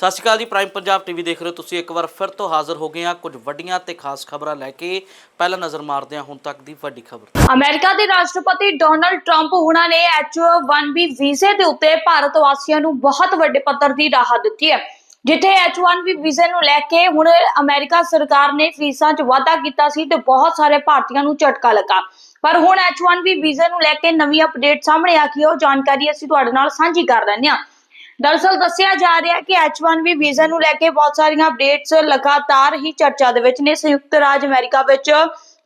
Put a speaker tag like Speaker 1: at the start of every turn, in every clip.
Speaker 1: ਸਤਿ ਸ਼੍ਰੀ ਅਕਾਲ ਜੀ prime Punjab TV ਦੇਖ ਰਹੇ ਹੋ ਤੁਸੀਂ। ਇੱਕ ਵਾਰ ਫਿਰ ਤੋਂ ਹਾਜ਼ਰ ਹੋ ਗਏ ਹਾਂ ਕੁਝ ਵੱਡੀਆਂ ਤੇ ਖਾਸ ਖਬਰਾਂ ਲੈ ਕੇ। ਪਹਿਲਾਂ ਨਜ਼ਰ ਮਾਰਦੇ ਹਾਂ ਹੁਣ ਤੱਕ ਦੀ ਵੱਡੀ ਖਬਰ।
Speaker 2: ਅਮਰੀਕਾ ਦੇ ਰਾਸ਼ਟਰਪਤੀ ਡੋਨਲਡ ਟਰੰਪ ਉਹਨਾਂ ਨੇ H1B ਵੀਜ਼ੇ ਦੇ ਉੱਤੇ ਭਾਰਤ ਵਾਸੀਆਂ ਨੂੰ ਬਹੁਤ ਵੱਡੇ ਪੱਧਰ ਦੀ ਰਾਹਤ ਦਿੱਤੀ ਹੈ। ਜਿੱਥੇ H1B ਵੀਜ਼ੇ ਨੂੰ ਲੈ ਕੇ ਹੁਣ ਅਮਰੀਕਾ ਸਰਕਾਰ ਨੇ ਫੀਸਾਂ 'ਚ ਵਾਧਾ ਕੀਤਾ ਸੀ ਤੇ ਬਹੁਤ ਸਾਰੇ ਭਾਰਤੀਆਂ ਨੂੰ ਝਟਕਾ ਲੱਗਾ। ਪਰ ਹੁਣ H1B ਵੀਜ਼ੇ ਨੂੰ ਲੈ ਕੇ ਨਵੀਂ ਅਪਡੇਟ ਸਾਹਮਣੇ ਆ ਗਈ ਉਹ ਜਾਣਕਾਰੀ ਅਸੀਂ ਤੁਹਾਡੇ ਨਾਲ ਸਾਂਝੀ ਕਰ ਲੈਂਦੇ ਹਾਂ। ਦਰਅਸਲ ਦੱਸਿਆ ਜਾ ਰਿਹਾ ਹੈ ਕਿ H1B ਵੀਜ਼ਾ ਨੂੰ ਲੈ ਕੇ ਬਹੁਤ ਸਾਰੀਆਂ ਅਪਡੇਟਸ ਲਗਾਤਾਰ ਹੀ ਚਰਚਾ ਦੇ ਵਿੱਚ ਨੇ। ਸੰਯੁਕਤ ਰਾਜ ਅਮਰੀਕਾ ਵਿੱਚ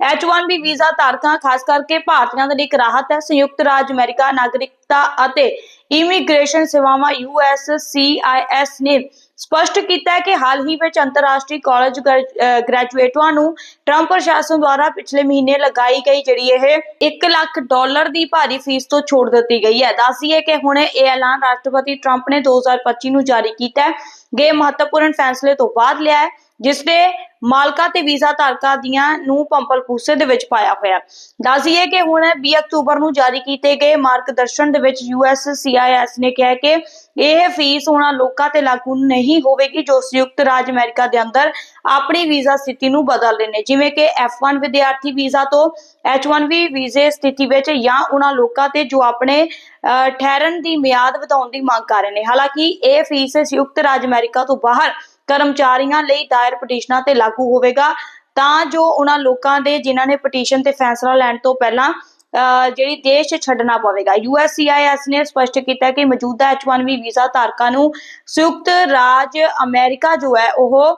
Speaker 2: H1B ਵੀਜ਼ਾ ਧਾਰਕਾਂ, ਖਾਸ ਕਰਕੇ ਭਾਰਤੀਆਂ ਦੇ ਲਈ ਇੱਕ ਰਾਹਤ ਹੈ। ਸੰਯੁਕਤ ਰਾਜ ਅਮਰੀਕਾ, ਨਾਗਰਿਕਤਾ ਅਤੇ ਇਮੀਗ੍ਰੇਸ਼ਨ ਸੇਵਾਵਾਂ USCIS ਨੇ ਸਪਸ਼ਟ ਕੀਤਾ ਕਿ ਹਾਲ ਹੀ ਵਿੱਚ ਅੰਤਰਰਾਸ਼ਟਰੀ ਕਾਲਜ ਗ੍ਰੈਜੂਏਟਾਂ ਨੂੰ ਟਰੰਪ ਪ੍ਰਸ਼ਾਸਨ ਦੁਆਰਾ ਪਿਛਲੇ ਮਹੀਨੇ ਲਗਾਈ ਗਈ ਜਿਹੜੀ ਇਹ 1 ਲੱਖ ਡਾਲਰ ਦੀ ਭਾਰੀ ਫੀਸ ਤੋਂ ਛੋੜ ਦਿੱਤੀ ਗਈ ਹੈ। ਦੱਸੀਏ ਕਿ ਹੁਣ ਇਹ ਐਲਾਨ ਰਾਸ਼ਟਰਪਤੀ ਟਰੰਪ ਨੇ 2025 ਨੂੰ ਜਾਰੀ ਕੀਤਾ ਗਏ ਮਹੱਤਵਪੂਰਨ ਫੈਸਲੇ ਤੋਂ ਬਾਅਦ ਲਿਆ ਹੈ। ਜਿਸ ਨੇ ਮਾਲਕਾਂ ਤੇ ਵੀਜ਼ਾ ਧਾਰਕਾਂ ਦੀਆਂ ਨੂੰ ਪੰਪਲ ਪੂਸੇ ਦੇ ਵਿੱਚ ਪਾਇਆ ਹੋਇਆ। ਦੱਸੀਏ ਕਿ ਹੁਣ 20 ਅਕਤੂਬਰ ਨੂੰ ਜਾਰੀ ਕੀਤੇ ਗਏ ਮਾਰਗਦਰਸ਼ਨ ਦੇ ਵਿੱਚ USCIS ਨੇ ਕਿਹਾ ਕਿ ਇਹ ਫੀਸ ਉਹਨਾਂ ਲੋਕਾਂ ਤੇ ਲਾਗੂ ਨਹੀਂ ਹੋਵੇਗੀ ਜੋ ਸੰਯੁਕਤ ਰਾਜ ਅਮਰੀਕਾ ਦੇ ਅੰਦਰ ਆਪਣੀ ਵੀਜ਼ਾ ਸਥਿਤੀ ਨੂੰ ਬਦਲਦੇ ਨੇ। ਜਿਵੇਂ ਕਿ F1 ਵਿਦਿਆਰਥੀ ਵੀਜ਼ਾ ਤੋਂ H1B ਵੀਜ਼ੇ ਸਥਿਤੀ ਵਿੱਚ ਜਾਂ ਉਹਨਾਂ ਲੋਕਾਂ ਤੇ ਜੋ ਆਪਣੇ ਅਹ, ਠਹਿਰਨ ਦੀ ਮਿਆਦ ਵਧਾਉਣ ਦੀ ਮੰਗ ਕਰ ਰਹੇ ਨੇ। ਹਾਲਾਂਕਿ ਇਹ ਫੀਸ ਸੰਯੁਕਤ ਰਾਜ ਅਮਰੀਕਾ ਤੋਂ ਬਾਹਰ ਕਰਮਚਾਰੀਆਂ ਲਈ ਦਾਇਰ ਪਟੀਸ਼ਨਾਂ ਤੇ ਲਾਗੂ ਹੋਵੇਗਾ। ਤਾਂ ਜੋ ਉਹਨਾਂ ਲੋਕਾਂ ਦੇ ਜਿਨ੍ਹਾਂ ਨੇ ਪਟੀਸ਼ਨ ਤੇ ਫੈਸਲਾ ਲੈਣ ਤੋਂ ਪਹਿਲਾਂ ਅਹ, ਜਿਹੜੀ ਦੇਸ਼ ਛੱਡਣਾ ਪਵੇਗਾ। USCIS ਨੇ ਸਪਸ਼ਟ ਕੀਤਾ ਕਿ ਮੌਜੂਦਾ H1B ਵੀਜ਼ਾ ਧਾਰਕਾਂ ਨੂੰ ਸੰਯੁਕਤ ਰਾਜ ਅਮਰੀਕਾ ਜੋ ਹੈ ਉਹ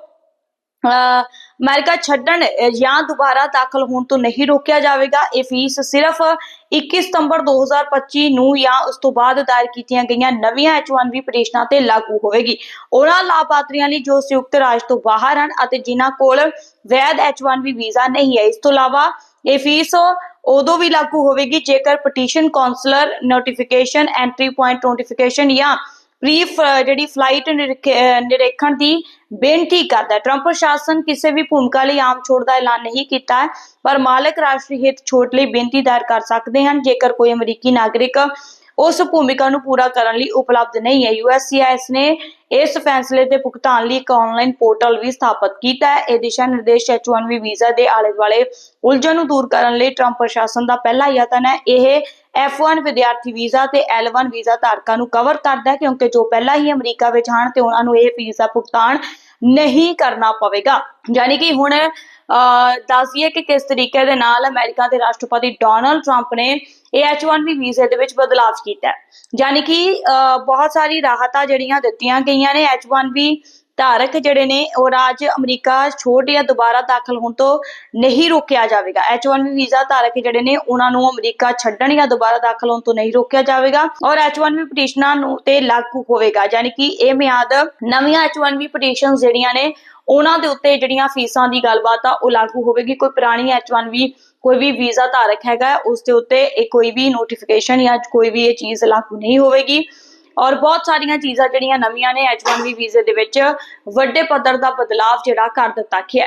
Speaker 2: ਅਹ ਅਮਰੀਕਾ ਛੱਡਣ ਜਾਂ ਦੁਬਾਰਾ ਦਾਖਲ ਹੋਣ ਤੋਂ ਨਹੀਂ ਰੋਕਿਆ ਜਾਵੇਗਾ। ਇਹ ਫੀਸ ਸਿਰਫ 21 ਸਤੰਬਰ 2025 ਨੂੰ ਜਾਂ ਉਸ ਤੋਂ ਬਾਅਦ ਦਾਇਰ ਕੀਤੀਆਂ ਗਈਆਂ ਨਵੀਆਂ H1B ਪਟੀਸ਼ਨਾਂ ਤੇ ਲਾਗੂ ਹੋਵੇਗੀ। ਉਹਨਾਂ ਲਾਭਪਾਤਰੀਆਂ ਲਈ ਜੋ ਸੰਯੁਕਤ ਰਾਜ ਤੋਂ ਬਾਹਰ ਹਨ ਅਤੇ ਜਿਨ੍ਹਾਂ ਕੋਲ ਵੈਧ H1B ਵੀਜ਼ਾ ਨਹੀਂ ਹੈ, ਇਸ ਤੋਂ ਇਲਾਵਾ ਇਹ ਫੀਸ ਉਦੋਂ ਵੀ ਲਾਗੂ ਹੋਵੇਗੀ ਜੇਕਰ petition counsellor notification entry point notification ਜਾਂ ਪ੍ਰੀ ਜਿਹੜੀ ਫਲਾਈਟ ਨਿਰੀਖਣ ਦੀ ਬੇਨਤੀ ਕਰਦਾ ਟਰੰਪ ਪ੍ਰਸ਼ਾਸਨ ਕਿਸੇ ਵੀ ਭੂਮਿਕਾ ਲਈ ਆਮ ਛੋੜ ਦਾ ਐਲਾਨ ਨਹੀਂ ਕੀਤਾ ਹੈ, ਪਰ ਮਾਲਕ ਰਾਸ਼ਟਰੀ ਹਿੱਤ ਛੋਟ ਲਈ ਬੇਨਤੀ ਦਾਇਰ ਕਰ ਸਕਦੇ ਹਨ। ਜੇਕਰ ਕੋਈ ਅਮਰੀਕੀ ਨਾਗਰਿਕ ਉਸ ਭੂਮਿਕਾ ਨੂੰ ਪੂਰਾ ਕਰਨ ਲਈ ਉਪਲਬਧ ਨਹੀਂ ਹੈ USCIS ਨੇ ਇਸ ਫੈਸਲੇ ਦੇ ਭੁਗਤਾਨ ਲਈ ਇੱਕ ਆਨਲਾਈਨ ਪੋਰਟਲ ਵੀ ਸਥਾਪਿਤ ਕੀਤਾ ਹੈ। ਇਹ ਦਿਸ਼ਾ ਨਿਰਦੇਸ਼ H1B ਵੀਜ਼ਾ ਦੇ ਆਲੇ ਦੁਆਲੇ ਉਲਝਣ ਨੂੰ ਦੂਰ ਕਰਨ ਲਈ ਟਰੰਪ ਪ੍ਰਸ਼ਾਸਨ ਦਾ ਪਹਿਲਾ ਯਤਨ ਹੈ। ਇਹ F1 ਵਿਦਿਆਰਥੀ ਵੀਜ਼ਾ ਤੇ L1 ਵੀਜ਼ਾ ਧਾਰਕਾਂ ਨੂੰ ਕਵਰ ਕਰਦਾ ਹੈ ਕਿਉਂਕਿ ਜੋ ਪਹਿਲਾਂ ਹੀ ਅਮਰੀਕਾ ਵਿੱਚ ਹਨ ਤੇ ਉਹਨਾਂ ਨੂੰ ਇਹ ਫੀਸ ਭੁਗਤਾਨ ਨਹੀਂ ਕਰਨਾ ਪਵੇਗਾ। ਯਾਨੀ ਕਿ ਹੁਣ ਅਹ, ਕਿ ਕਿਸ ਤਰੀਕੇ ਦੇ ਨਾਲ ਅਮਰੀਕਾ ਦੇ ਰਾਸ਼ਟਰਪਤੀ ਡੋਨਲਡ ਟਰੰਪ ਨੇ ਇਹ H1B ਵੀਜ਼ੇ ਦੇ ਵਿੱਚ ਬਦਲਾਅ ਕੀਤਾ ਹੈ। ਯਾਨੀ ਕਿ ਅਹ, ਬਹੁਤ ਸਾਰੀ ਰਾਹਤਾਂ ਜਿਹੜੀਆਂ ਦਿੱਤੀਆਂ ਗਈਆਂ ਨੇ H1B ਧਾਰਕ ਜਿਹੜੇ ਨੇ ਉਹ ਰਾਜ ਅਮਰੀਕਾ ਛੋੜ ਜਾਂ ਦੁਬਾਰਾ ਦਾਖਲ ਹੋਣ ਤੋਂ ਨਹੀਂ ਰੋਕਿਆ ਜਾਵੇਗਾ। H1B ਵੀਜ਼ਾ ਧਾਰਕ ਜਿਹੜੇ ਨੇ ਉਹਨਾਂ ਨੂੰ ਅਮਰੀਕਾ ਛੱਡਣ ਜਾਂ ਦੁਬਾਰਾ ਦਾਖਲ ਹੋਣ ਤੋਂ ਨਹੀਂ ਰੋਕਿਆ ਜਾਵੇਗਾ ਔਰ H1B ਪਟੀਸ਼ਨਾਂ ਨੂੰ ਤੇ ਲਾਗੂ ਹੋਵੇਗਾ। ਯਾਨੀ ਕਿ ਇਹ ਮਿਆਦ ਨਵੀਆਂ H1B ਪਟੀਸ਼ਨਸ ਜਿਹੜੀਆਂ ਨੇ ਉਹਨਾਂ ਦੇ ਉੱਤੇ ਜਿਹੜੀਆਂ ਫੀਸਾਂ ਦੀ ਗੱਲਬਾਤ ਆ ਉਹ ਲਾਗੂ ਹੋਵੇਗੀ। ਕੋਈ ਪੁਰਾਣੀ H1B ਕੋਈ ਵੀ ਵੀਜ਼ਾ ਧਾਰਕ ਹੈਗਾ ਹੈ, ਉਸ ਦੇ ਉੱਤੇ ਇਹ ਕੋਈ ਵੀ ਨੋਟੀਫਿਕੇਸ਼ਨ ਜਾਂ ਕੋਈ ਵੀ ਇਹ ਚੀਜ਼ ਲਾਗੂ ਨਹੀਂ ਹੋਵੇਗੀ। ਔਰ ਬਹੁਤ ਸਾਰੀਆਂ ਚੀਜ਼ਾਂ ਜਿਹੜੀਆਂ ਨਵੀਆਂ ਨੇ H1B ਵੀਜ਼ੇ ਦੇ ਵਿੱਚ, ਵੱਡੇ ਪੱਧਰ ਦਾ ਬਦਲਾਅ ਜਿਹੜਾ ਕਰ ਦਿੱਤਾ ਗਿਆ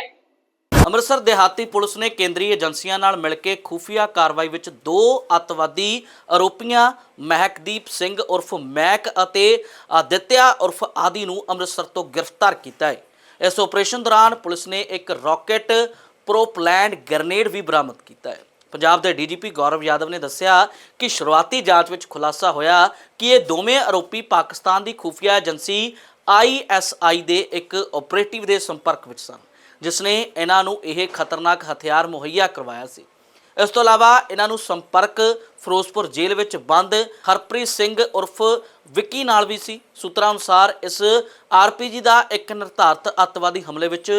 Speaker 1: ਅੰਮ੍ਰਿਤਸਰ ਦਿਹਾਤੀ ਪੁਲਿਸ ਨੇ ਕੇਂਦਰੀ ਏਜੰਸੀਆਂ ਨਾਲ ਮਿਲ ਕੇ ਖੁਫੀਆ ਕਾਰਵਾਈ ਵਿੱਚ ਦੋ ਅੱਤਵਾਦੀ ਆਰੋਪੀਆਂ, ਮਹਿਕਦੀਪ ਸਿੰਘ ਉਰਫ ਮੈਕ ਅਤੇ ਆਦਿਤਿਆ ਉਰਫ ਆਦੀ ਨੂੰ ਅੰਮ੍ਰਿਤਸਰ ਤੋਂ ਗ੍ਰਿਫਤਾਰ ਕੀਤਾ ਹੈ। ਇਸ ਆਪਰੇਸ਼ਨ ਦੌਰਾਨ ਪੁਲਿਸ ਨੇ ਇੱਕ ਰਾਕੇਟ ਪ੍ਰੋਪਲੈਂਡ ਗ੍ਰਨੇਡ ਵੀ ਬਰਾਮਦ ਕੀਤਾ ਹੈ। ਪੰਜਾਬ ਦੇ ਡੀਜੀਪੀ ਗੌਰਵ ਯਾਦਵ ਨੇ ਦੱਸਿਆ ਕਿ ਸ਼ੁਰੂਆਤੀ ਜਾਂਚ ਵਿੱਚ ਖੁਲਾਸਾ ਹੋਇਆ ਕਿ ਇਹ ਦੋਵੇਂ ਆਰੋਪੀ ਪਾਕਿਸਤਾਨ ਦੀ ਖੁਫੀਆ ਏਜੰਸੀ ਆਈਐਸਆਈ ਦੇ ਇੱਕ ਆਪਰੇਟਿਵ ਦੇ ਸੰਪਰਕ ਵਿੱਚ ਸਨ, ਜਿਸ ਨੇ ਇਹਨਾਂ ਨੂੰ ਇਹ ਖਤਰਨਾਕ ਹਥਿਆਰ ਮੁਹੱਈਆ ਕਰਵਾਇਆ ਸੀ। ਇਸ ਤੋਂ ਇਲਾਵਾ ਇਹਨਾਂ ਨੂੰ ਸੰਪਰਕ ਫਿਰੋਜ਼ਪੁਰ ਜੇਲ੍ਹ ਵਿੱਚ ਬੰਦ, ਹਰਪ੍ਰੀਤ ਸਿੰਘ ਉਰਫ ਵਿੱਕੀ ਨਾਲ ਵੀ ਸੀ। ਸੂਤਰਾਂ ਅਨੁਸਾਰ ਇਸ ਆਰਪੀਜੀ ਦਾ ਇੱਕ ਨਿਰਧਾਰਤ ਅੱਤਵਾਦੀ ਹਮਲੇ ਵਿੱਚ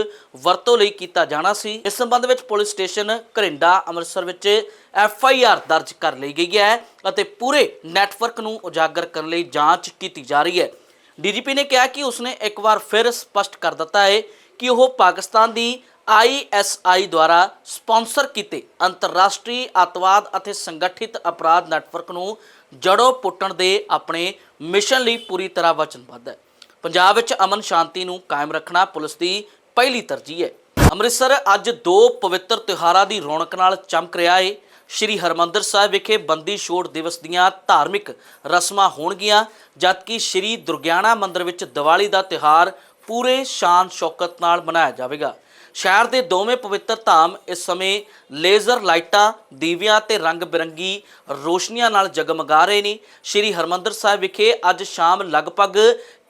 Speaker 1: ਵਰਤੋਂ ਲਈ ਕੀਤਾ ਜਾਣਾ ਸੀ। ਇਸ ਸੰਬੰਧ ਵਿੱਚ ਪੁਲਿਸ ਸਟੇਸ਼ਨ ਘਰਿੰਡਾ, ਅੰਮ੍ਰਿਤਸਰ ਵਿੱਚ ਐਫ ਆਈ ਆਰ ਦਰਜ ਕਰ ਲਈ ਗਈ ਹੈ ਅਤੇ ਪੂਰੇ ਨੈਟਵਰਕ ਨੂੰ ਉਜਾਗਰ ਕਰਨ ਲਈ ਜਾਂਚ ਕੀਤੀ ਜਾ ਰਹੀ ਹੈ। ਡੀਜੀਪੀ ਨੇ ਕਿਹਾ ਕਿ ਉਸਨੇ ਇੱਕ ਵਾਰ ਫਿਰ ਸਪਸ਼ਟ ਕਰ ਦਿੱਤਾ ਹੈ ਕਿ ਉਹ ਪਾਕਿਸਤਾਨ ਦੀ ਆਈਐਸਆਈ ਦੁਆਰਾ ਸਪਾਂਸਰ ਕੀਤੇ ਅੰਤਰਰਾਸ਼ਟਰੀ ਅੱਤਵਾਦ ਅਤੇ ਸੰਗਠਿਤ ਅਪਰਾਧ ਨੈਟਵਰਕ ਨੂੰ ਜੜੋਂ ਪੁੱਟਣ ਦੇ ਆਪਣੇ ਮਿਸ਼ਨ ਲਈ ਪੂਰੀ ਤਰ੍ਹਾਂ ਵਚਨਬੱਧ ਹੈ। ਪੰਜਾਬ ਵਿੱਚ ਅਮਨ ਸ਼ਾਂਤੀ ਨੂੰ ਕਾਇਮ ਰੱਖਣਾ ਪੁਲਿਸ ਦੀ ਪਹਿਲੀ ਤਰਜੀਹ ਹੈ। ਅੰਮ੍ਰਿਤਸਰ ਅੱਜ ਦੋ ਪਵਿੱਤਰ ਤਿਉਹਾਰਾਂ ਦੀ ਰੌਣਕ ਨਾਲ ਚਮਕ ਰਿਹਾ ਹੈ ਸ਼੍ਰੀ ਹਰਮੰਦਰ ਸਾਹਿਬ ਵਿਖੇ ਬੰਦੀ ਛੋੜ ਦਿਵਸ ਦੀਆਂ ਧਾਰਮਿਕ ਰਸਮਾਂ ਹੋਣਗੀਆਂ, ਜਦਕਿ ਸ਼੍ਰੀ ਦੁਰਗਿਆਣਾ ਮੰਦਿਰ ਵਿੱਚ ਦੀਵਾਲੀ ਦਾ ਤਿਉਹਾਰ ਪੂਰੇ ਸ਼ਾਨ ਸ਼ੌਕਤ ਨਾਲ ਮਨਾਇਆ ਜਾਵੇਗਾ। ਸ਼ਹਿਰ ਦੇ ਦੋਵੇਂ ਪਵਿੱਤਰ ਧਾਮ ਇਸ ਸਮੇਂ ਲੇਜ਼ਰ ਲਾਈਟਾਂ, ਦੀਵਿਆਂ ਤੇ ਰੰਗ ਬਿਰੰਗੀ ਰੋਸ਼ਨੀਆਂ ਨਾਲ ਜਗਮਗਾ ਰਹੇ ਨੇ। ਸ਼੍ਰੀ ਹਰਮੰਦਰ ਸਾਹਿਬ ਵਿਖੇ ਅੱਜ ਸ਼ਾਮ ਲਗਭਗ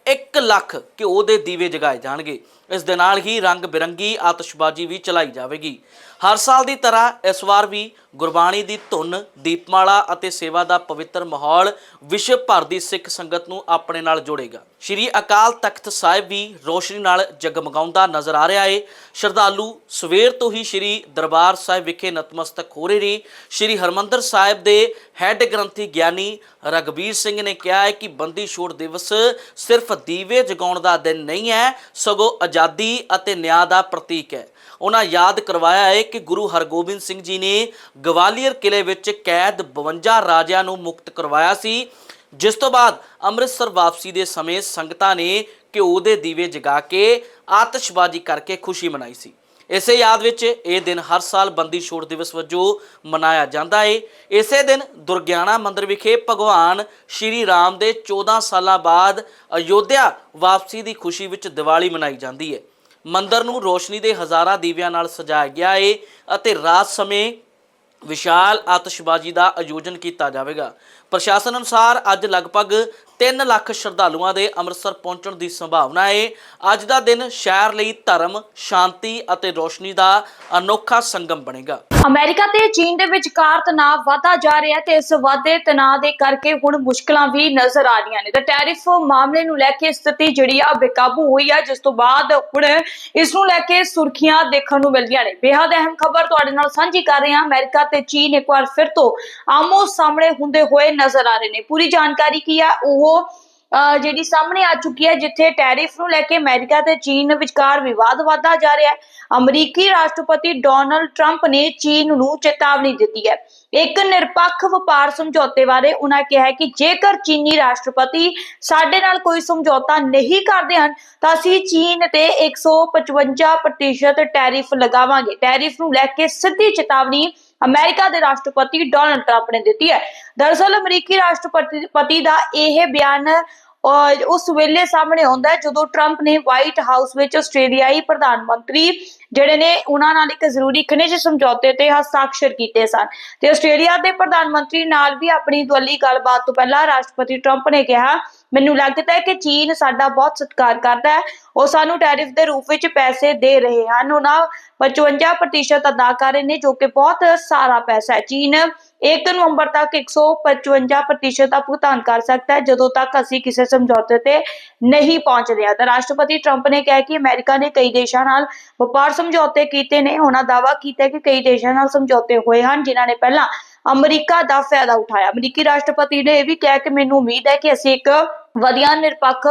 Speaker 1: 1 ਲੱਖ ਘਿਓ ਦੇ ਦੀਵੇ ਜਗਾਏ ਜਾਣਗੇ। ਇਸ ਦੇ ਨਾਲ ਹੀ ਰੰਗ ਬਿਰੰਗੀ ਆਤਿਸ਼ਬਾਜ਼ੀ ਵੀ ਚਲਾਈ ਜਾਵੇਗੀ। ਹਰ ਸਾਲ ਦੀ ਤਰ੍ਹਾਂ ਇਸ ਵਾਰ ਵੀ ਗੁਰਬਾਣੀ ਦੀ ਧੁਨ, ਦੀਪਮਾਲਾ ਅਤੇ ਸੇਵਾ ਦਾ ਪਵਿੱਤਰ ਮਾਹੌਲ ਵਿਸ਼ਵ ਭਰ ਦੀ ਸਿੱਖ ਸੰਗਤ ਨੂੰ ਆਪਣੇ ਨਾਲ ਜੋੜੇਗਾ। ਸ਼੍ਰੀ ਅਕਾਲ ਤਖਤ ਸਾਹਿਬ ਵੀ ਰੋਸ਼ਨੀ ਨਾਲ ਜਗਮਗਾਉਂਦਾ ਨਜ਼ਰ ਆ ਰਿਹਾ ਹੈ ਸ਼ਰਧਾਲੂ ਸਵੇਰ ਤੋਂ ਹੀ ਸ਼੍ਰੀ ਦਰਬਾਰ ਸਾਹਿਬ ਵਿਖੇ ਨਤਮਸਤਕ ਹੋ ਰਹੇ ਨੇ। ਸ਼੍ਰੀ ਹਰਮੰਦਰ ਸਾਹਿਬ ਦੇ ਹੈੱਡ ਗ੍ਰੰਥੀ ਗਿਆਨੀ ਰਗਵੀਰ ਸਿੰਘ ਨੇ ਕਿਹਾ ਹੈ ਕਿ ਬੰਦੀ ਛੋੜ ਦਿਵਸ ਸਿਰਫ ਦੀਵੇ ਜਗਾਉਣ ਦਾ ਦਿਨ ਨਹੀਂ ਹੈ, ਸਗੋਂ ਆਜ਼ਾਦੀ ਅਤੇ ਨਿਆਂ ਦਾ ਪ੍ਰਤੀਕ ਹੈ। ਉਹਨਾਂ ਯਾਦ ਕਰਵਾਇਆ ਹੈ ਕਿ ਗੁਰੂ ਹਰਗੋਬਿੰਦ ਸਿੰਘ ਜੀ ਨੇ ਗਵਾਲੀਅਰ ਕਿਲੇ ਵਿੱਚ ਕੈਦ 52 ਰਾਜਿਆਂ ਨੂੰ ਮੁਕਤ ਕਰਵਾਇਆ ਸੀ, ਜਿਸ ਤੋਂ ਬਾਅਦ ਅੰਮ੍ਰਿਤਸਰ ਵਾਪਸੀ ਦੇ ਸਮੇਂ ਸੰਗਤਾਂ ਨੇ ਘਿਓ ਦੇ ਦੀਵੇ ਜਗਾ ਕੇ ਆਤਿਸ਼ਬਾਜ਼ੀ ਕਰਕੇ ਖੁਸ਼ੀ ਮਨਾਈ ਸੀ। ਇਸੇ ਯਾਦ ਵਿੱਚ ਇਹ ਦਿਨ ਹਰ ਸਾਲ ਬੰਦੀ ਛੋੜ ਦਿਵਸ ਵਜੋਂ ਮਨਾਇਆ ਜਾਂਦਾ ਏ। ਇਸੇ ਦਿਨ ਦੁਰਗਿਆਣਾ ਮੰਦਿਰ ਵਿਖੇ ਭਗਵਾਨ ਸ਼੍ਰੀ ਰਾਮ ਦੇ 14 ਸਾਲਾਂ ਬਾਅਦ ਅਯੋਧਿਆ ਵਾਪਸੀ ਦੀ ਖੁਸ਼ੀ ਵਿੱਚ ਦੀਵਾਲੀ ਮਨਾਈ ਜਾਂਦੀ ਹੈ ਮੰਦਿਰ ਨੂੰ ਰੋਸ਼ਨੀ ਦੇ ਹਜ਼ਾਰਾਂ ਦੀਵਿਆਂ ਨਾਲ ਸਜਾਇਆ ਗਿਆ ਏ ਅਤੇ ਰਾਤ ਸਮੇਂ ਵਿਸ਼ਾਲ ਆਤਿਸ਼ਬਾਜ਼ੀ ਦਾ ਆਯੋਜਨ ਕੀਤਾ ਜਾਵੇਗਾ। ਪ੍ਰਸ਼ਾਸਨ ਅਨੁਸਾਰ ਅੱਜ ਲਗਭਗ 3 ਲੱਖ ਸ਼ਰਧਾਲੂਆਂ ਦੇ ਅੰਮ੍ਰਿਤਸਰ ਪਹੁੰਚਣ ਦੀ ਸੰਭਾਵਨਾ ਹੈ ਅੱਜ ਦਾ ਦਿਨ ਸ਼ਹਿਰ ਲਈ ਧਰਮ, ਸ਼ਾਂਤੀ ਅਤੇ ਰੋਸ਼ਨੀ ਦਾ ਅਨੋਖਾ ਸੰਗਮ ਬਣੇਗਾ।
Speaker 2: ਅਮਰੀਕਾ ਤੇ ਚੀਨ ਦੇ ਵਿਚਕਾਰ ਤਣਾਅ ਵਧਦਾ ਜਾ ਰਿਹਾ ਤੇ ਇਸ ਵਾਧੇ ਤਣਾਅ ਦੇ ਕਰਕੇ ਹੁਣ ਮੁਸ਼ਕਲਾਂ ਵੀ ਨਜ਼ਰ ਆ ਰਹੀਆਂ ਨੇ। ਤਾਂ ਟੈਰਿਫ ਮਾਮਲੇ ਨੂੰ ਲੈ ਕੇ ਸਥਿਤੀ ਜਿਹੜੀ ਆ ਬੇਕਾਬੂ ਹੋਈ ਆ, ਜਿਸ ਤੋਂ ਬਾਅਦ ਹੁਣ ਇਸ ਨੂੰ ਲੈ ਕੇ ਸੁਰਖੀਆਂ ਦੇਖਣ ਨੂੰ ਮਿਲਦੀਆਂ ਨੇ। ਬੇहद ਅਹਿਮ ਖਬਰ ਤੁਹਾਡੇ ਨਾਲ ਸਾਂਝੀ ਕਰ ਰਹੇ ਹਾਂ। ਅਮਰੀਕਾ ਤੇ ਚੀਨ ਇੱਕ ਵਾਰ ਫਿਰ ਤੋਂ ਆਮੋ ਸਾਹਮਣੇ ਹੁੰਦੇ ਹੋਏ ਨਜ਼ਰ ਆ ਰਹੇ ਨੇ। ਪੂਰੀ ਜਾਣਕਾਰੀ ਕੀ ਆ, ਉਹ ਅਹ ਜਿਹੜੀ ਸਾਹਮਣੇ ਆ ਚੁੱਕੀ ਹੈ, ਜਿੱਥੇ ਟੈਰਿਫ ਨੂੰ ਲੈ ਕੇ ਅਮਰੀਕਾ ਤੇ ਚੀਨ ਵਿਚਕਾਰ ਵਿਵਾਦ ਵਧਦਾ ਜਾ ਰਿਹਾ ਹੈ, ਅਮਰੀਕੀ ਰਾਸ਼ਟਰਪਤੀ ਡੋਨਲਡ ਟਰੰਪ ਨੇ ਚੀਨ ਨੂੰ ਚੇਤਾਵਨੀ ਦਿੱਤੀ ਹੈ। ਇੱਕ ਨਿਰਪੱਖ ਵਪਾਰ ਸਮਝੌਤੇ ਬਾਰੇ ਉਹਨਾਂ ਕਿਹਾ ਹੈ ਕਿ ਜੇਕਰ ਚੀਨੀ ਰਾਸ਼ਟਰਪਤੀ ਸਾਡੇ ਨਾਲ ਕੋਈ ਸਮਝੌਤਾ ਨਹੀਂ ਕਰਦੇ ਹਨ, ਤਾਂ ਅਸੀਂ ਚੀਨ ਤੇ 155% ਟੈਰਿਫ ਲਗਾਵਾਂਗੇ। ਟੈਰਿਫ ਨੂੰ ਲੈ ਕੇ ਸਿੱਧੀ ਚੇਤਾਵਨੀ ਅਮਰੀਕਾ ਦੇ ਰਾਸ਼ਟਰਪਤੀ ਡੋਨਲਡ ਟਰੰਪ ਨੇ ਦਿੱਤੀ ਹੈ। ਦਰਅਸਲ ਅਮਰੀਕੀ ਰਾਸ਼ਟਰਪਤੀ ਪਤੀ ਦਾ ਇਹ ਬਿਆਨ ਔਰ ਉਸ ਵੇਲੇ ਸਾਹਮਣੇ ਆਉਂਦਾ ਹੈ ਜਦੋਂ ਟਰੰਪ ਨੇ ਵਾਈਟ ਹਾਊਸ ਵਿੱਚ ਆਸਟ੍ਰੇਲੀਆਈ ਪ੍ਰਧਾਨ ਮੰਤਰੀ ਜਿਹੜੇ ਨੇ ਉਹਨਾਂ ਨਾਲ ਇੱਕ ਜ਼ਰੂਰੀ ਖਣਿਜ ਸਮਝੌਤੇ ਤੇ ਹਸਤਾਖਰ ਕੀਤੇ ਸਨ। ਤੇ ਆਸਟ੍ਰੇਲੀਆ ਦੇ ਪ੍ਰਧਾਨ ਮੰਤਰੀ ਨਾਲ ਵੀ ਆਪਣੀ ਦੁਅਲੀ ਗੱਲਬਾਤ ਤੋਂ ਪਹਿਲਾਂ ਰਾਸ਼ਟਰਪਤੀ ਟਰੰਪ ਨੇ ਕਿਹਾ, ਮੈਨੂੰ ਲੱਗਦਾ ਹੈ ਕਿ ਚੀਨ ਸਾਡਾ ਬਹੁਤ ਸਤਿਕਾਰ ਕਰਦਾ ਹੈ। ਉਹ ਸਾਨੂੰ ਟੈਰਿਫ ਦੇ ਰੂਪ ਵਿੱਚ ਪੈਸੇ ਦੇ ਰਹੇ ਹਨ। ਉਹਨਾਂ 55% ਅਦਾ ਕਰ ਰਹੇ ਨੇ ਜੋ ਕਿ ਬਹੁਤ ਸਾਰਾ ਪੈਸਾ ਹੈ। ਚੀਨ 1 ਨਵੰਬਰ ਤੱਕ 155% ਦਾ ਭੁਗਤਾਨ ਕਰ ਸਕਦਾ ਹੈ, ਜਦੋਂ ਤੱਕ ਅਸੀਂ ਕਿਸੇ ਸਮਝੌਤੇ ਤੇ ਨਹੀਂ ਪਹੁੰਚਦੇ ਹਾਂ। ਤਾਂ ਰਾਸ਼ਟਰਪਤੀ ਟਰੰਪ ਨੇ ਕਿਹਾ ਕਿ ਅਮਰੀਕਾ ਨੇ ਕਈ ਦੇਸ਼ਾਂ ਨਾਲ ਵਪਾਰ ਸਮਝੌਤੇ ਕੀਤੇ ਨੇ, ਉਹਨਾਂ ਦਾਅਵਾ ਕੀਤਾ ਕਿ ਕਈ ਦੇਸ਼ਾਂ ਨਾਲ ਸਮਝੌਤੇ ਹੋਏ ਹਨ, ਜਿਨ੍ਹਾਂ ਨੇ ਪਹਿਲਾਂ ਅਮਰੀਕਾ ਦਾ ਫਾਇਦਾ ਉਠਾਇਆ। ਅਮਰੀਕੀ ਰਾਸ਼ਟਰਪਤੀ ਨੇ ਇਹ ਵੀ ਕਿਹਾ ਕਿ ਮੈਨੂੰ ਉਮੀਦ ਹੈ ਕਿ ਅਸੀਂ ਇੱਕ ਵਧੀਆ ਨਿਰਪੱਖ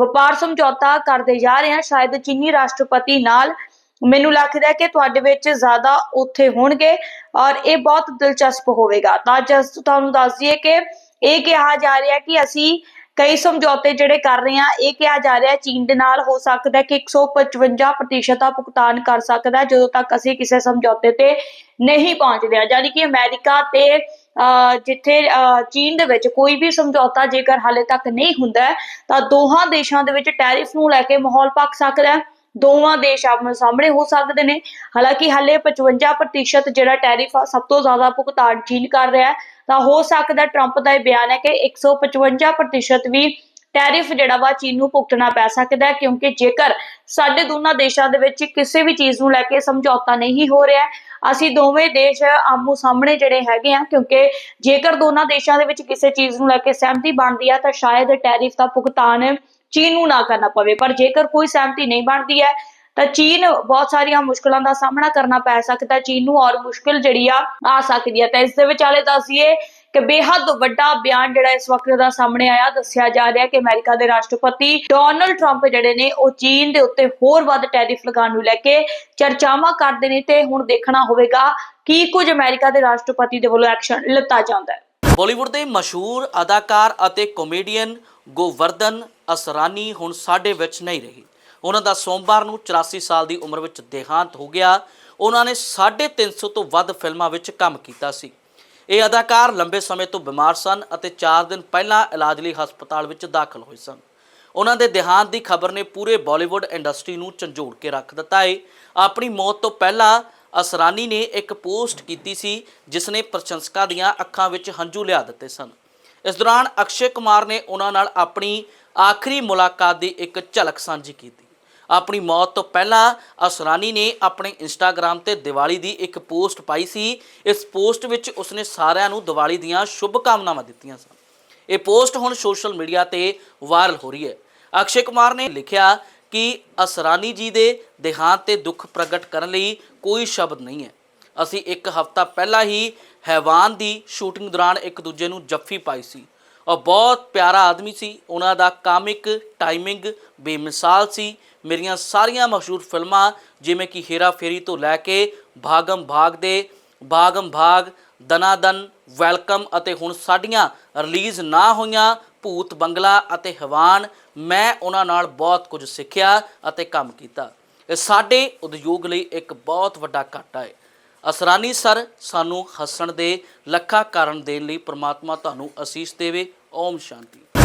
Speaker 2: ਵਪਾਰ ਸਮਝੌਤਾ ਕਰਦੇ ਜਾ ਰਹੇ ਹਾਂ। ਸ਼ਾਇਦ ਚੀਨੀ ਰਾਸ਼ਟਰਪਤੀ ਨਾਲ ਮੈਨੂੰ ਲੱਗਦਾ ਕਿ ਤੁਹਾਡੇ ਵਿੱਚ ਜ਼ਿਆਦਾ ਉੱਥੇ ਹੋਣਗੇ ਔਰ ਇਹ ਬਹੁਤ ਦਿਲਚਸਪ ਹੋਵੇਗਾ। ਤਾਂ ਜਸ ਤੁਹਾਨੂੰ ਦੱਸ ਦਈਏ ਕਿ ਇਹ ਕਿਹਾ ਜਾ ਰਿਹਾ ਕਿ ਅਸੀਂ ਕਈ ਸਮਝੌਤੇ ਜਿਹੜੇ ਕਰ ਰਹੇ ਹਾਂ ਇਹ ਕਿਹਾ ਜਾ ਰਿਹਾ ਚੀਨ ਦੇ ਨਾਲ ਹੋ ਸਕਦਾ ਹੈ ਕਿ 155% ਦਾ ਭੁਗਤਾਨ ਕਰ ਸਕਦਾ ਜਦੋਂ ਤੱਕ ਅਸੀਂ ਕਿਸੇ ਸਮਝੌਤੇ ਤੇ ਨਹੀਂ ਪਹੁੰਚਦੇ ਹਾਂ। ਯਾਨੀ ਕਿ ਅਮਰੀਕਾ ਤੇ ਅਹ, ਜਿੱਥੇ ਅਹ, ਚੀਨ ਦੇ ਵਿੱਚ ਕੋਈ ਵੀ ਸਮਝੌਤਾ ਜੇਕਰ ਹਾਲੇ ਤੱਕ ਨਹੀਂ ਹੁੰਦਾ ਤਾਂ ਦੋਹਾਂ ਦੇਸ਼ਾਂ ਦੇ ਵਿੱਚ ਟੈਰਿਫ ਨੂੰ ਲੈ ਕੇ ਮਾਹੌਲ ਪੱਕ ਸਕਦਾ ਹੈ। ਦੋਵਾਂ ਦੇਸ਼ ਆਪਣੇ ਸਾਹਮਣੇ ਹੋ ਸਕਦੇ ਨੇ। ਹਾਲਾਂਕਿ ਹਾਲੇ 55% ਜਿਹੜਾ ਟੈਰਿਫ ਸਭ ਤੋਂ ਜ਼ਿਆਦਾ ਭੁਗਤਾਨ ਚੀਨ ਕਰ ਰਿਹਾ ਹੈ। ਤਾਂ ਹੋ ਸਕਦਾ ਟਰੰਪ ਦਾ ਇਹ ਬਿਆਨ ਹੈ ਕਿ 155% ਵੀ ਟੈਰਿਫ ਜਿਹੜਾ ਵਾ ਚੀਨ ਨੂੰ ਭੁਗਤਣਾ ਪੈ ਸਕਦਾ ਹੈ, ਕਿਉਂਕਿ ਜੇਕਰ ਸਾਡੇ ਦੋਨਾਂ ਦੇਸ਼ਾਂ ਦੇ ਵਿੱਚ ਕਿਸੇ ਵੀ ਚੀਜ਼ ਨੂੰ ਲੈ ਕੇ ਸਮਝੌਤਾ ਨਹੀਂ ਹੋ ਰਿਹਾ ਅਸੀਂ ਦੋਵੇਂ ਦੇਸ਼ ਆਮੋ ਸਾਹਮਣੇ ਜਿਹੜੇ ਹੈਗੇ ਆ ਕਿਉਂਕਿ ਜੇਕਰ ਦੋਨਾਂ ਦੇਸ਼ਾਂ ਦੇ ਵਿੱਚ ਕਿਸੇ ਚੀਜ਼ ਨੂੰ ਲੈ ਕੇ ਸਹਿਮਤੀ ਬਣਦੀ ਆ, ਤਾਂ ਸ਼ਾਇਦ ਟੈਰਿਫ ਦਾ ਭੁਗਤਾਨ ਚੀਨ ਨੂੰ ਨਾ ਕਰਨਾ ਪਵੇ। ਪਰ ਜੇਕਰ ਕੋਈ ਸਹਿਮਤੀ ਨਹੀਂ ਬਣਦੀ ਹੈ, ਤਾਂ ਚੀਨ ਬਹੁਤ ਸਾਰੀਆਂ ਮੁਸ਼ਕਲਾਂ ਦਾ ਸਾਹਮਣਾ ਕਰਨਾ ਪੈ ਸਕਦਾ ਚੀਨ ਨੂੰ ਔਰ ਮੁਸ਼ਕਲ ਜਿਹੜੀ ਆ ਆ ਸਕਦੀ ਹੈ। ਤਾਂ ਇਸ ਦੇ ਵਿਚਾਲੇ ਦੱਸੀਏ ਕਿ ਬੇਹੱਦ ਵੱਡਾ ਬਿਆਨ ਜਿਹੜਾ ਇਸ ਵਕਤ ਦਾ ਸਾਹਮਣੇ ਆਇਆ, ਦੱਸਿਆ ਜਾ ਰਿਹਾ ਕਿ ਅਮਰੀਕਾ ਦੇ ਰਾਸ਼ਟਰਪਤੀ ਡੋਨਲਡ ਟਰੰਪ ਜਿਹੜੇ ਨੇ, ਉਹ ਚੀਨ ਦੇ ਉੱਤੇ ਹੋਰ ਵੱਧ ਟੈਰਿਫ ਲਗਾਉਣ ਨੂੰ ਲੈ ਕੇ ਚਰਚਾਵਾਂ ਕਰਦੇ ਨੇ ਤੇ ਹੁਣ ਦੇਖਣਾ ਹੋਵੇਗਾ ਕੀ ਕੁਝ ਅਮਰੀਕਾ ਦੇ ਰਾਸ਼ਟਰਪਤੀ ਦੇ ਵੱਲੋਂ ਐਕਸ਼ਨ ਲਿੱਤਾ ਜਾਂਦਾ ਹੈ।
Speaker 1: ਬਾਲੀਵੁੱਡ ਦੇ ਮਸ਼ਹੂਰ ਅਦਾਕਾਰ ਅਤੇ ਕਾਮੇਡੀਅਨ ਗੋਵਰਧਨ ਅਸਰਾਨੀ ਹੁਣ ਸਾਡੇ ਵਿੱਚ ਨਹੀਂ ਰਹੀ। ਉਹਨਾਂ ਦਾ ਸੋਮਵਾਰ ਨੂੰ 84 ਸਾਲ ਦੀ ਉਮਰ ਵਿੱਚ ਦੇਹਾਂਤ ਹੋ ਗਿਆ। ਉਹਨਾਂ ਨੇ 350 ਤੋਂ ਵੱਧ ਫਿਲਮਾਂ ਵਿੱਚ ਕੰਮ ਕੀਤਾ ਸੀ। ਇਹ ਅਦਾਕਾਰ ਲੰਬੇ ਸਮੇਂ ਤੋਂ ਬਿਮਾਰ ਸਨ ਅਤੇ 4 ਦਿਨ ਪਹਿਲਾਂ ਇਲਾਜ ਲਈ ਹਸਪਤਾਲ ਵਿੱਚ ਦਾਖਲ ਹੋਏ ਸਨ। ਉਹਨਾਂ ਦੇ ਦੇਹਾਂਤ ਦੀ ਖਬਰ ਨੇ ਪੂਰੇ ਬਾਲੀਵੁੱਡ ਇੰਡਸਟਰੀ ਨੂੰ ਝੰਜੋੜ ਕੇ ਰੱਖ ਦਿੱਤਾ ਏ। ਆਪਣੀ ਮੌਤ ਤੋਂ ਪਹਿਲਾਂ ਅਸਰਾਨੀ ਨੇ ਇੱਕ ਪੋਸਟ ਕੀਤੀ ਸੀ, ਜਿਸ ਨੇ ਪ੍ਰਸ਼ੰਸਕਾਂ ਦੀਆਂ ਅੱਖਾਂ ਵਿੱਚ ਹੰਝੂ ਲਿਆ ਦਿੱਤੇ ਸਨ। ਇਸ ਦੌਰਾਨ ਅਕਸ਼ੇ ਕੁਮਾਰ ਨੇ ਉਹਨਾਂ ਨਾਲ ਆਪਣੀ ਆਖਰੀ ਮੁਲਾਕਾਤ ਦੀ ਇੱਕ ਝਲਕ ਸਾਂਝੀ ਕੀਤੀ। ਆਪਣੀ ਮੌਤ ਤੋਂ ਪਹਿਲਾਂ ਅਸਰਾਨੀ ਨੇ ਆਪਣੇ ਇੰਸਟਾਗ੍ਰam ਤੇ ਦੀਵਾਲੀ ਦੀ ਇੱਕ ਪੋਸਟ ਪਾਈ ਸੀ। ਇਸ ਪੋਸਟ ਵਿੱਚ ਉਸਨੇ ਸਾਰਿਆਂ ਨੂੰ ਦੀਵਾਲੀ ਦੀਆਂ ਸ਼ੁਭ ਕਾਮਨਾਵਾਂ ਦਿੱਤੀਆਂ ਸਨ। ਇਹ ਪੋਸਟ ਹੁਣ ਸੋਸ਼ਲ ਮੀਡੀਆ ਤੇ ਵਾਇਰਲ ਹੋ ਰਹੀ ਹੈ। ਅਕਸ਼ੇ ਕੁਮਾਰ ਨੇ ਲਿਖਿਆ ਕਿ ਅਸਰਾਨੀ ਜੀ ਦੇ ਦੇਹਾਂਤ ਤੇ ਦੁੱਖ ਪ੍ਰਗਟ ਕਰਨ ਲਈ ਕੋਈ ਸ਼ਬਦ ਨਹੀਂ ਹੈ। ਅਸੀਂ ਇੱਕ ਹਫ਼ਤਾ ਪਹਿਲਾਂ ਹੀ ਹੈਵਾਨ ਦੀ ਸ਼ੂਟਿੰਗ ਦੌਰਾਨ ਇੱਕ ਦੂਜੇ ਨੂੰ ਜੱਫੀ ਪਾਈ ਸੀ। ਔਰ ਬਹੁਤ ਪਿਆਰਾ ਆਦਮੀ ਸੀ। ਉਹਨਾਂ ਦਾ ਕਾਮਿਕ ਟਾਈਮਿੰਗ ਬੇਮਿਸਾਲ ਸੀ। ਮੇਰੀਆਂ ਸਾਰੀਆਂ ਮਸ਼ਹੂਰ ਫਿਲਮਾਂ, ਜਿਵੇਂ ਕਿ ਹੇਰਾ ਫੇਰੀ ਤੋਂ ਲੈ ਕੇ ਭਾਗਮ ਭਾਗ ਦੇ, ਭਾਗਮ ਭਾਗ ਦਨਾਦਨ ਵੈਲਕਮ ਅਤੇ ਹੁਣ ਸਾਡੀਆਂ ਰਿਲੀਜ਼ ਨਾ ਹੋਈਆਂ ਭੂਤ ਬੰਗਲਾ ਅਤੇ ਹਵਾਨ, ਮੈਂ ਉਹਨਾਂ ਨਾਲ ਬਹੁਤ ਕੁਝ ਸਿੱਖਿਆ ਅਤੇ ਕੰਮ ਕੀਤਾ। ਇਹ ਸਾਡੇ ਉਦਯੋਗ ਲਈ ਇੱਕ ਬਹੁਤ ਵੱਡਾ ਘਾਟਾ ਹੈ। ਅਸਰਾਨੀ ਸਰ ਸਾਨੂੰ ਹੱਸਣ ਦੇ, ਲੱਖਾਂ ਕਾਰਨ ਦੇਣ ਲਈ ਪ੍ਰਮਾਤਮਾ ਤੁਹਾਨੂੰ ਅਸੀਸ ਦੇਵੇ। ਓਮ ਸ਼ਾਂਤੀ।